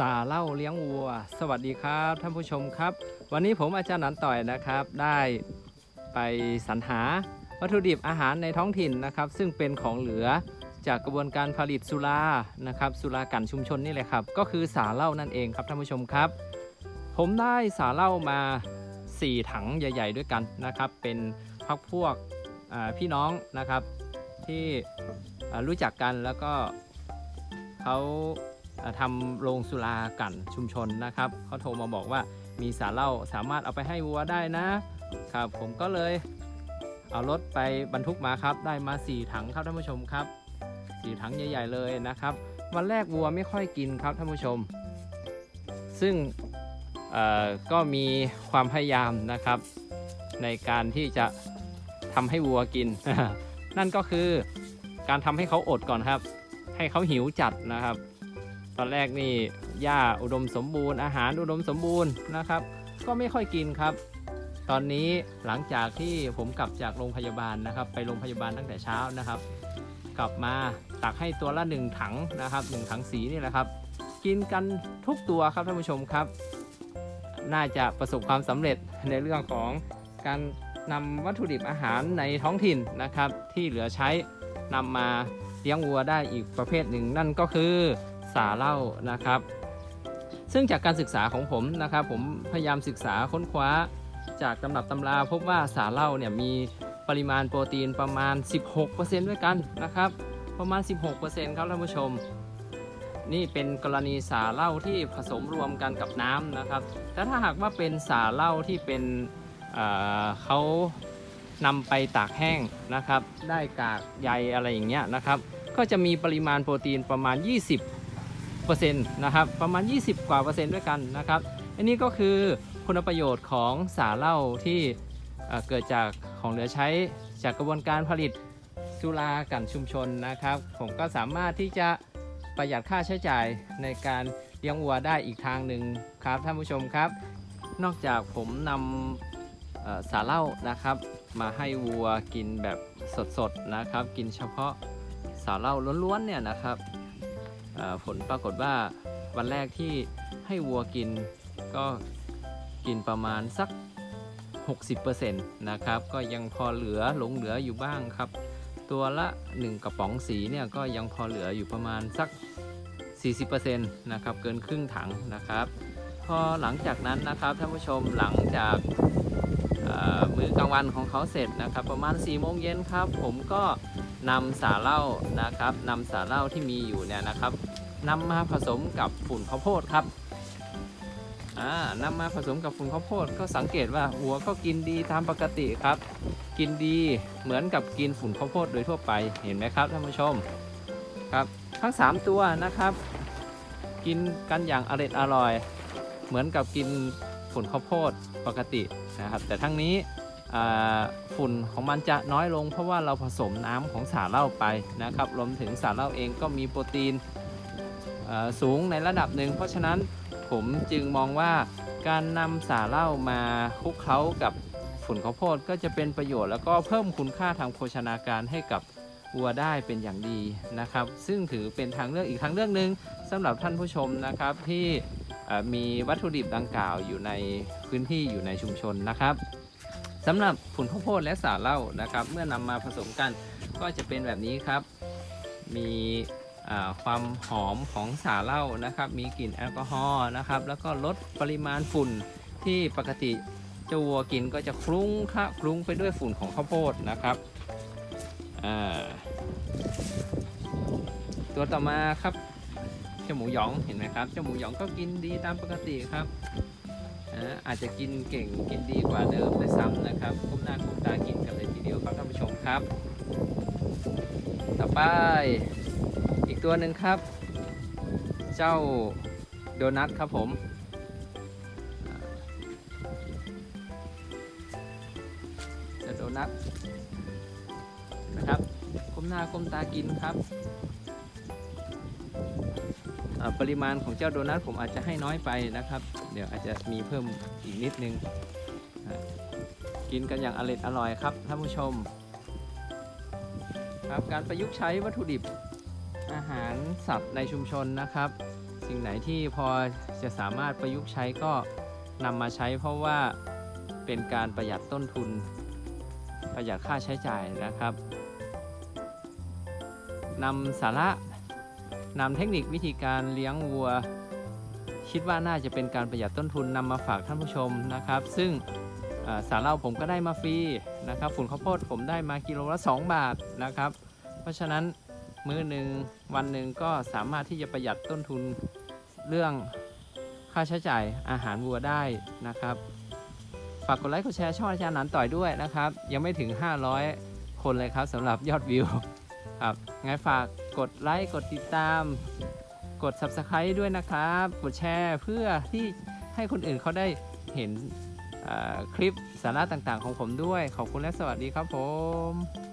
สาเล่าเลี้ยงวัว สวัสดีครับท่านผู้ชมครับ วันนี้ผมอาจารย์หนันต่อยนะครับ ได้ไปสรรหาวัตถุดิบอาหารในท้องถิ่นนะครับ ซึ่งเป็นของเหลือจากกระบวนการผลิตสุรานะครับสุรากันชุมชนนี่แหละครับ ก็คือสาเล้านั่นเองครับท่านผู้ชมครับ ผมได้สาเล้ามา 4 ถังใหญ่ ๆ ด้วยกันนะครับ เป็นพักพวกพี่น้องนะครับที่รู้จักกันแล้วก็เขา ทำโรงสุรากันชุมชนนะครับเขาโทรมาบอกว่ามีสารเหล้าสามารถเอาไปให้วัวได้นะครับ ผมก็เลยเอารถไปบรรทุกมาครับ ได้มา 4 ถังครับท่านผู้ชมครับ 4 ถังใหญ่ ๆ เลยนะครับ วันแรกวัวไม่ค่อยกินครับท่านผู้ชม ซึ่งก็มีความพยายามนะครับ ในการที่จะทำให้วัวกิน นั่นก็คือการทำให้เขาอดก่อนครับ ให้เขาหิวจัดนะครับ ตอนแรกนี่หญ้าอุดมสมบูรณ์อาหารอุดมสมบูรณ์นะครับ ก็ไม่ค่อยกินครับ ตอนนี้หลังจากที่ผมกลับจากโรงพยาบาลนะครับ ไปโรงพยาบาลตั้งแต่เช้านะครับ กลับมาตักให้ตัวละหนึ่งถังนะครับหนึ่งถังสีนี่แหละครับ กินกันทุกตัวครับท่านผู้ชมครับ น่าจะประสบความสำเร็จในเรื่องของการนำวัตถุดิบอาหารในท้องถิ่นนะครับ ที่เหลือใช้นำมาเลี้ยงวัวได้อีกประเภทหนึ่งนั่นก็คือ สาเล้านะครับ ซึ่งจากการศึกษาของผมนะครับ ผมพยายามศึกษาค้นคว้าจากตำรับตำราพบว่าสาเหล้าเนี่ยมีปริมาณโปรตีนประมาณ 16%ด้วยกันนะครับ ประมาณ 16%ครับท่านผู้ชม นี่เป็นกรณีสาเหล้าที่ผสมรวมกันกับน้ำนะครับ แต่ถ้าหากว่าเป็นสาเหล้าที่เป็นเเขานำไปตากแห้งนะครับ ได้กากใยอะไรอย่างเงี้ยนะครับ ก็จะมีปริมาณโปรตีนประมาณ 20 นะครับประมาณ 20 กว่าเปอร์เซ็นต์ด้วยกันนะครับอันนี้ก็คือคุณประโยชน์ของสาเหล้าที่เกิดจากของเหลือใช้จากกระบวนการผลิตสุรากันชุมชนนะครับ ผมก็สามารถที่จะประหยัดค่าใช้จ่ายในการเลี้ยงวัวได้อีกทางหนึ่งครับท่านผู้ชมครับ นอกจากผมนำสาเหล้านะครับ มาให้วัวกินแบบสดๆนะครับ กินเฉพาะสาเหล้าล้วนๆเนี่ยนะครับ ผลปรากฏว่าวันแรกที่ให้วัวกินก็กินประมาณสัก 60%นะครับ ก็ยังพอเหลือหลงเหลืออยู่บ้างครับ ตัวละ 1 กระป๋องสีเนี่ยก็ยังพอเหลืออยู่ประมาณสัก 40%นะครับ เกินครึ่งถังนะครับ พอหลังจากนั้นนะครับท่านผู้ชมหลังจากมื้อกลางวันของเขาเสร็จนะครับ ประมาณ4โมงเย็นครับ ผมก็ นำสาเหล้านะครับนำสาเหล้าที่มีอยู่เนี่ยนะครับนำมาผสมกับฝุ่นข้าวโพดครับอ่านำมาผสมกับฝุ่นข้าวโพดก็สังเกตว่าหัวก็กินดีตามปกติครับ กินดีเหมือนกับกินฝุ่นข้าวโพดโดยทั่วไปเห็นไหมครับท่านผู้ชมครับทั้ง 3 ตัวนะครับ กินกันอย่างอร่อยอร่อย เหมือนกับกินฝุ่นข้าวโพดปกตินะครับ แต่ทั้งนี้ ฝุ่นของมันจะน้อยลง เพราะว่าเราผสมน้ำของสาเหล้าไปนะครับรวมถึงสาเหล้าเองก็มีโปรตีนสูงในระดับหนึ่ง เพราะฉะนั้นผมจึงมองว่าการนำสาเหล้ามาคลุกเคล้ากับฝุ่นข้าวโพดก็จะเป็นประโยชน์แล้วก็เพิ่มคุณค่าทางโภชนาการให้กับวัวได้เป็นอย่างดีนะครับ ซึ่งถือเป็นทางเลือกอีกทางเลือกหนึ่งสำหรับท่านผู้ชมนะครับที่มีวัตถุดิบดังกล่าวอยู่ในพื้นที่อยู่ในชุมชนนะครับ สำหรับฝุ่นข้าวโพดและสาเหล้านะครับ เมื่อนำมาผสมกันก็จะเป็นแบบนี้ครับ มีความหอมของสาเหล้านะครับ มีกลิ่นแอลกอฮอล์นะครับ แล้วก็ลดปริมาณฝุ่นที่ปกติเจ้าวัวกินก็จะคลุ้งคะคลุ้งไปด้วยฝุ่นของข้าวโพดนะครับ ตัวต่อมาครับเจ้าหมูหยองเห็นไหมครับเจ้าหมูหยองก็กินดีตามปกติครับ อาอาจจะกินเก่งกินดีกว่าเดิมด้วยซ้ำนะครับก้มหน้าก้มตากินกันเลยทีเดียวครับท่านผู้ชมครับ ต่อไปอีกตัวหนึ่งครับ เจ้าโดนัทครับผมเจะโดนัทนะครับก้มหน้าก้มตากินครับ ปริมาณของเจ้าโดนัทผมอาจจะให้น้อยไปนะครับ เดี๋ยวอาจจะมีเพิ่มอีกนิดนึง กินกันอย่างอร่อยอร่อยครับท่านผู้ชม ครับการประยุกต์ใช้วัตถุดิบอาหารสัตว์ในชุมชนนะครับสสิ่งไหนที่พอจะสามารถประยุกต์ใช้ก็นำมาใช้เพราะว่าเป็นการประหยัดต้นทุน ประหยัดค่าใช้จ่ายนะครับนำสาระ นำเทคนิควิธีการเลี้ยงวัว คิดว่าน่าจะเป็นการประหยัดต้นทุนนำมาฝากท่านผู้ชมนะครับ ซึ่งอ่าสาระผมก็ได้มาฟรีนะครับฝุ่นข้าวโพดผมได้มากิโลละ 2 บาทนะครับ เพราะฉะนั้นมื้อหนึ่งวันหนึ่งก็สามารถที่จะประหยัดต้นทุนเรื่องค่าใช้จ่ายอาหารวัวได้นะครับ ฝากกดไลค์กดแชร์ช่องอาจารย์หนันต่อยด้วยนะครับ ยังไม่ถึง 500 คนเลยครับสำหรับยอดวิวครับงั้นฝาก กดไลค์กดติดตาม กด Subscribe ด้วยนะครับ กดแชร์เพื่อที่ให้คนอื่นเขาได้เห็นคลิปสาระต่างๆของผมด้วย ขอบคุณและสวัสดีครับผม